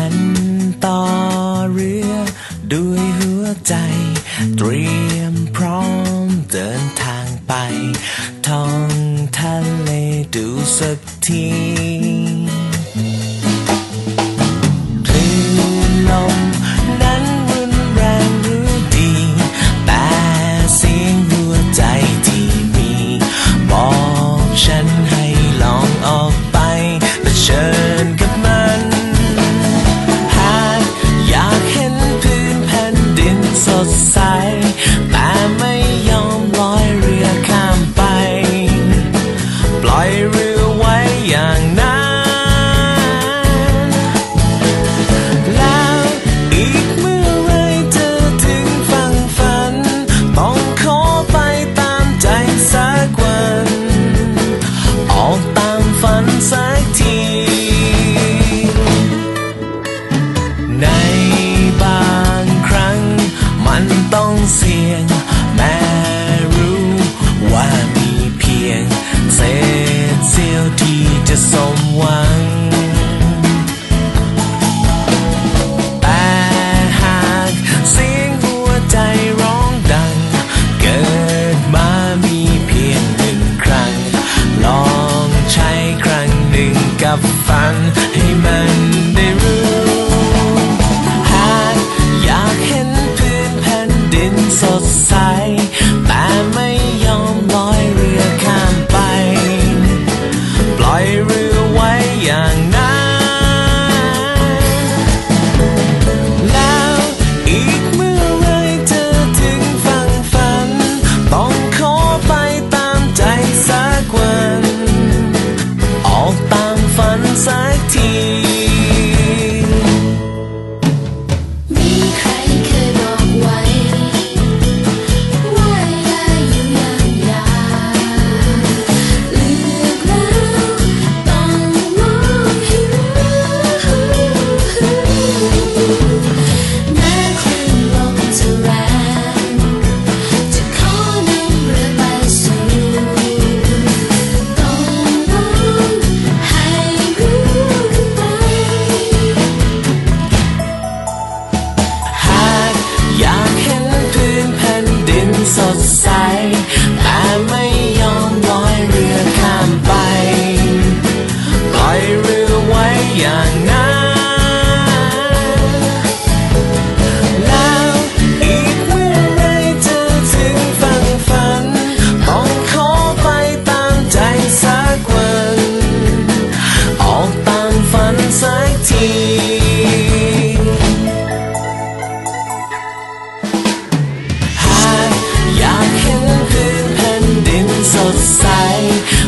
ฉันต่อเรือด้วยหัวใจ เตรียมพร้อมเดินทางไป ท่องทะเลดูสักที สมหวัง แต่หากเสียงหัวใจร้องดัง เกิดมามีเพียงหนึ่งครั้ง ลองใช้ครั้งหนึ่งกับฝันให้มันได้รู้ หากอยากเห็นพื้นแผ่นดินสดใส แต่ไม่ side.